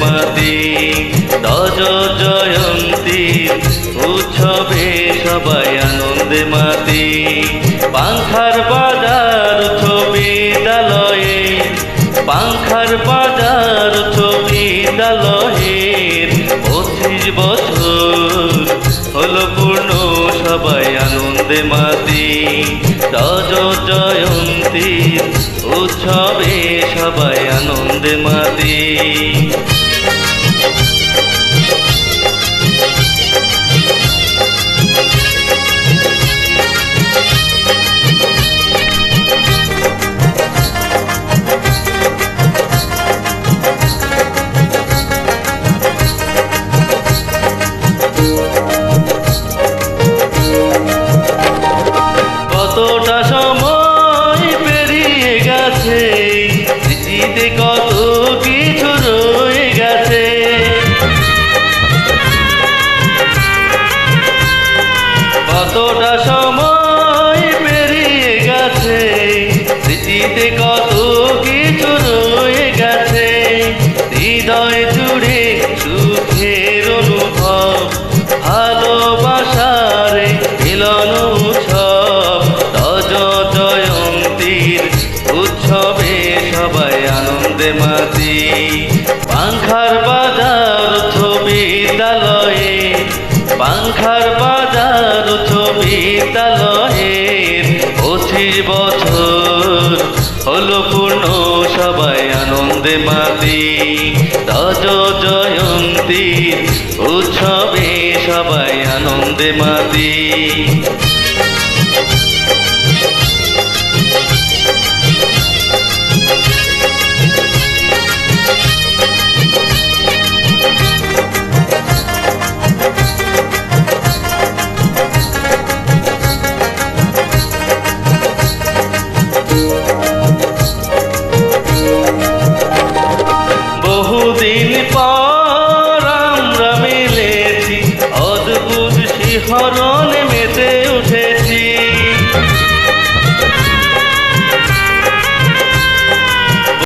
মাতি রজ জয়ন্তী উৎসবে সবাই আনন্দে মাতি। পাংখার বাজার ছবি বিদ্যালয়ে পাংখার বাজার ছবি বিদ্যালয়ের পঁচিশ বছর হলো পূর্ণ, সবাই আনন্দে মাতি। রজ জয়ন্তী উৎসবে সবাই আনন্দে মাতি। কত বাজার বিদ্যালয়ে পাংখার বাজার বিদ্যালয়ের পঁচিশ বছর হলো পূর্ণ, সবাই আনন্দে মাতি রজ জয়ন্তী উৎসবে সবাই আনন্দে মাতি